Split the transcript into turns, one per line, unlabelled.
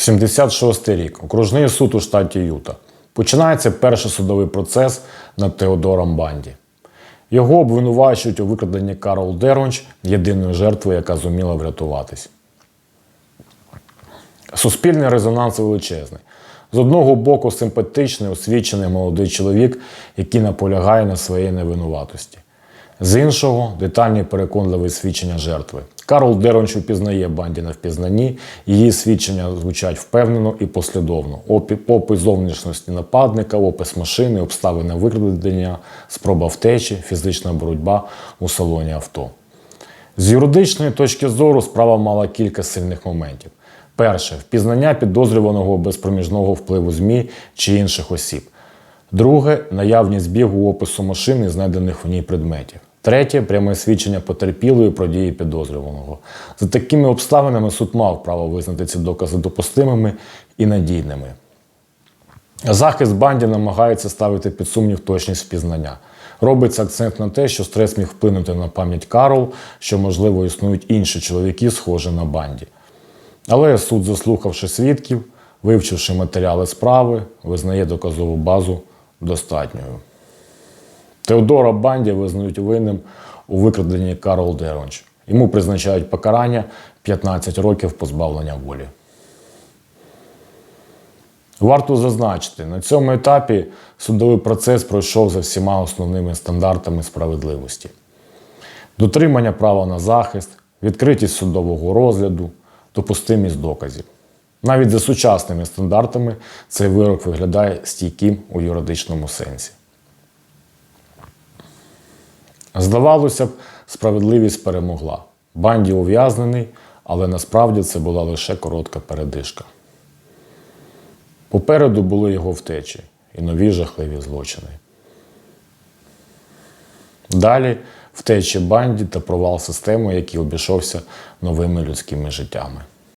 76 рік. Окружний суд у штаті Юта. Починається перший судовий процес над Теодором Банді. Його обвинувачують у викраденні Карл Деронч, єдиної жертви, яка зуміла врятуватись. Суспільний резонанс величезний. З одного боку, симпатичний, освічений молодий чоловік, який наполягає на своїй невинуватості. З іншого детальні переконливі свідчення жертви. Карл Деронч упізнає банді на впізнанні, її свідчення звучать впевнено і послідовно. Опис зовнішності нападника, опис машини, обставини викрадення, спроба втечі, фізична боротьба у салоні авто. З юридичної точки зору справа мала кілька сильних моментів. Перше впізнання підозрюваного без проміжного впливу ЗМІ чи інших осіб. Друге наявність збігу опису машини, знайдених в ній предметів. Третє пряме свідчення потерпілої про дії підозрюваного. За такими обставинами суд мав право визнати ці докази допустимими і надійними. Захист банді намагається ставити під сумнів точність впізнання. Робиться акцент на те, що стрес міг вплинути на пам'ять Карл, що, можливо, існують інші чоловіки, схожі на банді. Але суд, заслухавши свідків, вивчивши матеріали справи, визнає доказову базу достатньою. Теодора Банді визнають винним у викраденні Карл Деронч. Йому призначають покарання 15 років позбавлення волі. Варто зазначити, на цьому етапі судовий процес пройшов за всіма основними стандартами справедливості: дотримання права на захист, відкритість судового розгляду, допустимість доказів. Навіть за сучасними стандартами цей вирок виглядає стійким у юридичному сенсі. Здавалося б, справедливість перемогла. Банді ув'язнений, але насправді це була лише коротка передишка. Попереду були його втечі і нові жахливі злочини. Далі втечі банді та провал системи, який обійшовся новими людськими життями.